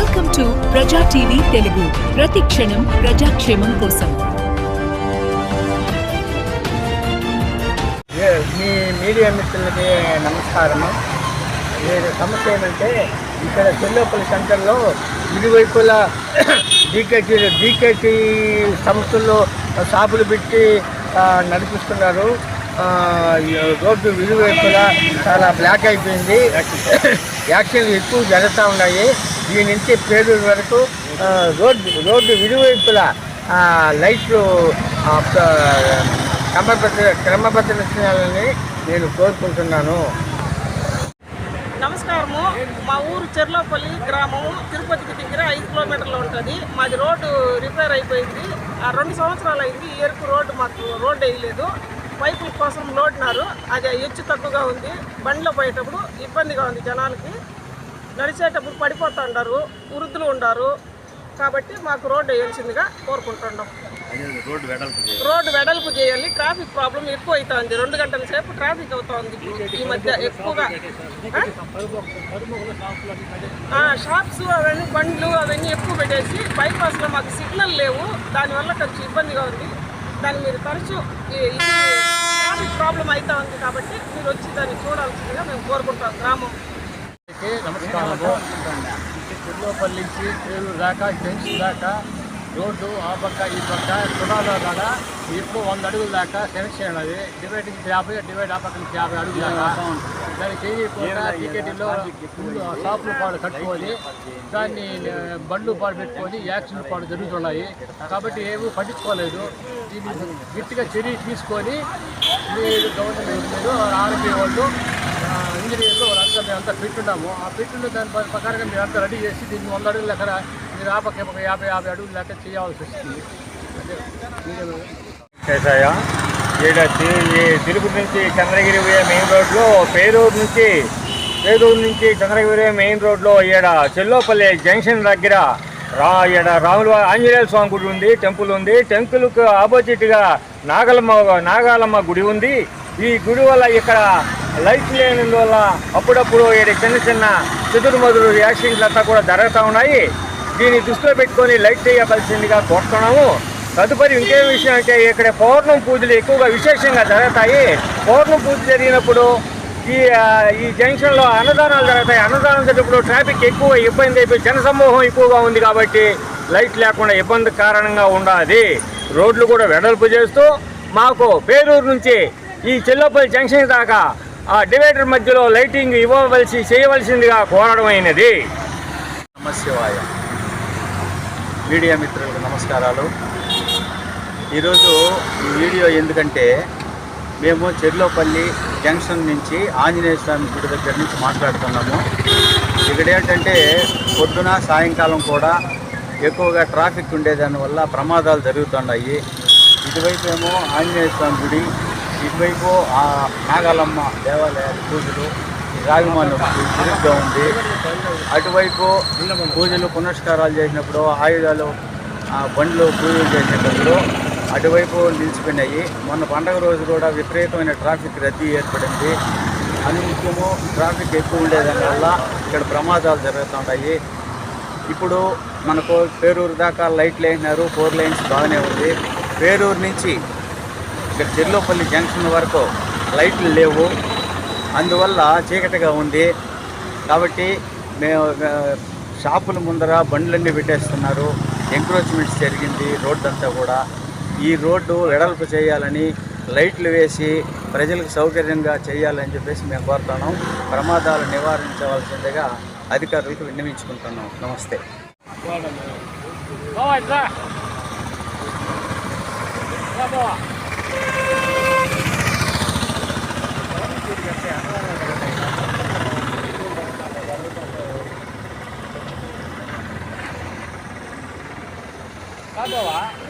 Welcome to Praja TV Telugu. ప్రతి క్షణం ప్రజాక్షేమం కోసం. మీ మీడియా మిత్రులకి నమస్కారము. నేను సమస్య ఏమంటే ఇక్కడ చెల్లోపల్లి సెంటర్లో ఇరువైపులా డీకేటీ డీకేటీ సంస్థల్లో షాపులు పెట్టి నడిపిస్తున్నారు. రోడ్డు ఇరువైపులా చాలా బ్లాక్ అయిపోయింది. యాక్సిడెంట్లు ఎక్కువ జరుగుతూ ఉన్నాయి. దీని నుంచి పేదూరు వరకు రోడ్డు రోడ్డు ఇరువైపులా లైట్లు ఆ, ప- క్రమబద్ధ క్రమబద్ధీకరించాలని నేను కోరుకుంటున్నాను. నమస్కారము. మా ఊరు చెర్లోపల్లి గ్రామము తిరుపతికి దగ్గర ఐదు కిలోమీటర్లు ఉంటుంది. మాది రోడ్డు రిపేర్ అయిపోయింది. ఆ రెండు సంవత్సరాలు అయింది ఈ ఎరుపు రోడ్డు మాకు రోడ్డు వేయలేదు. పైపుల కోసం లోడ్నారు. అది హెచ్చు తక్కువగా ఉంది. బండిలో పోయేటప్పుడు ఇబ్బందిగా ఉంది జనాలకి. నడిచేటప్పుడు పడిపోతూ ఉంటారు వృద్ధులు ఉండారు. కాబట్టి మాకు రోడ్డు వేయాల్సిందిగా కోరుకుంటున్నాం. రోడ్డు వెడల్పు చేయాలి. ట్రాఫిక్ ప్రాబ్లం ఎక్కువ అవుతుంది రెండు గంటల సేపు ట్రాఫిక్ అవుతుంది ఈ మధ్య ఎక్కువగా. షాప్స్ అవన్నీ బండ్లు అవన్నీ ఎక్కువ పెట్టేసి బైపాస్లో మాకు సిగ్నల్ లేవు. దానివల్ల కొంచెం ఇబ్బందిగా ఉంది. దాన్ని మీరు తరచూ ఈ- ఇది ట్రాఫిక్ ప్రాబ్లం అవుతా ఉంది కాబట్టి మీరు వచ్చి దాన్ని చూడాల్సిందిగా మేము కోరుకుంటాం గ్రామం. అందరికీ నమస్కారము చిర్లోపల్లి నుంచి పేరు దాకా జంక్షన్ దాకా రోడ్డు ఆ పక్క ఈ పక్క తుడాలో దాకా ఎక్కువ వంద అడుగుల దాకా సెలక్షన్ అది. డివైడింగ్ యాభై డివైడ్ ఆ పక్క నుంచి యాభై అడుగుల దాకా. దానికి చేయకుండా టికెట్లో షాపులు పాడు కట్టుకొని దాన్ని బండ్లు పాడు పెట్టుకొని యాక్సిడెంట్ పాడు జరుగుతున్నాయి. కాబట్టి ఏమీ పట్టించుకోలేదు. దీన్ని గట్టిగా చర్య తీసుకొని మీరు గవర్నమెంట్ మీరు ఆర్మీ వాళ్ళు ఇంజనీర్లు వాళ్ళంతా మేమంతా పెట్టున్నాము. ఆ పెట్టున్న దాని ప్ర- ప్రకారంగా మీరంతా రెడీ చేసి దీన్ని వంద అడుగుల లెక్కన మీరు ఒక యాభై యాభై అడుగులు లెక్క చేయాల్సి వస్తుంది చేశాయ ఈడ ఈ తిరుపతి నుంచి చంద్రగిరి పోయే మెయిన్ రోడ్లో పేరూరు నుంచి పేరూరు నుంచి చంద్రగిరి మెయిన్ రోడ్లో ఈడ చెల్లోపల్లి జంక్షన్ దగ్గర। రా ఈడ రాముల ఆంజనేయ స్వామి గుడి ఉంది టెంపుల్ ఉంది. టెంపుల్కు ఆపోజిట్గా నాగలమ్మ నాగాలమ్మ గుడి ఉంది. ఈ గుడి వల్ల ఇక్కడ లైట్ లేని వల్ల అప్పుడప్పుడు ఈడ చిన్న చిన్న చెదురుమదురు యాక్సిడెంట్లు అంతా కూడా జరుగుతూ ఉన్నాయి. దీన్ని దృష్టిలో పెట్టుకొని లైట్ చేయవలసిందిగా కోరుతున్నాము. తదుపరి ఇంకేం విషయం అంటే ఇక్కడ పౌర్ణం పూజలు ఎక్కువగా విశేషంగా జరుగుతాయి. పౌర్ణం పూజ జరిగినప్పుడు ఈ ఈ జంక్షన్లో అన్నదానాలు జరుగుతాయి. అన్నదానం జరిగినప్పుడు ట్రాఫిక్ ఎక్కువ ఇబ్బంది అయిపోయి జనసమూహం ఎక్కువగా ఉంది కాబట్టి లైట్ లేకుండా ఇబ్బంది కారణంగా ఉండాలి. రోడ్లు కూడా వెడల్పు చేస్తూ మాకు పేరూరు నుంచి ఈ చెల్లపల్లి జంక్షన్ దాకా ఆ డివైడర్ మధ్యలో లైటింగ్ ఇవ్వవలసి చేయవలసిందిగా కోరడమైనది నమశివాయ. మీడియా మిత్రులకు నమస్కారాలు. ఈరోజు ఈ వీడియో ఎందుకంటే మేము చెర్లోపల్లి జంక్షన్ నుంచి ఆంజనేయ స్వామి గుడి దగ్గర నుంచి మాట్లాడుతున్నాము. ఇక్కడ ఏంటంటే పొద్దున సాయంకాలం కూడా ఎక్కువగా ట్రాఫిక్ ఉండేదానివల్ల ప్రమాదాలు జరుగుతున్నాయి. ఇటువైపు ఏమో ఆంజనేయ స్వామి గుడి ఇటువైపు ఆ నాగాలమ్మ దేవాలయాలు పూజలు రాగిమాను తిరుగుతూ ఉంది. అటువైపు పూజలు పునస్కారాలు చేసినప్పుడు ఆయుధాలు ఆ, బండ్లు పూజలు చేసినప్పుడు అటువైపు నిలిచిపోయినాయి. మొన్న పండగ రోజు కూడా విపరీతమైన ట్రాఫిక్ రద్దీ ఏర్పడింది. అనునిత్యము ట్రాఫిక్ ఎక్కువ ఉండేదానివల్ల ఇక్కడ ప్రమాదాలు జరుగుతుంటాయి ఇప్పుడు మనకు పేరూరు దాకా లైట్లు వేసినారు ఫోర్ లైన్స్ బాగానే ఉంది. పేరూరు నుంచి ఇక్కడ చెర్లోపల్లి జంక్షన్ వరకు లైట్లు లేవు. అందువల్ల చీకటిగా ఉంది. కాబట్టి మేము షాపుల ముందర బండ్లన్నీ పెట్టేస్తున్నారు. ఎంక్రోచ్మెంట్స్ జరిగింది రోడ్డు అంతా కూడా. ఈ రోడ్డు వెడల్పు చేయాలని లైట్లు వేసి ప్రజలకు సౌకర్యంగా చేయాలని చెప్పేసి మేము కోరుతున్నాం. ప్రమాదాలు నివారించవలసిందిగా అధికారులకు విన్నవించుకుంటున్నాం. నమస్తే. బావా 做完。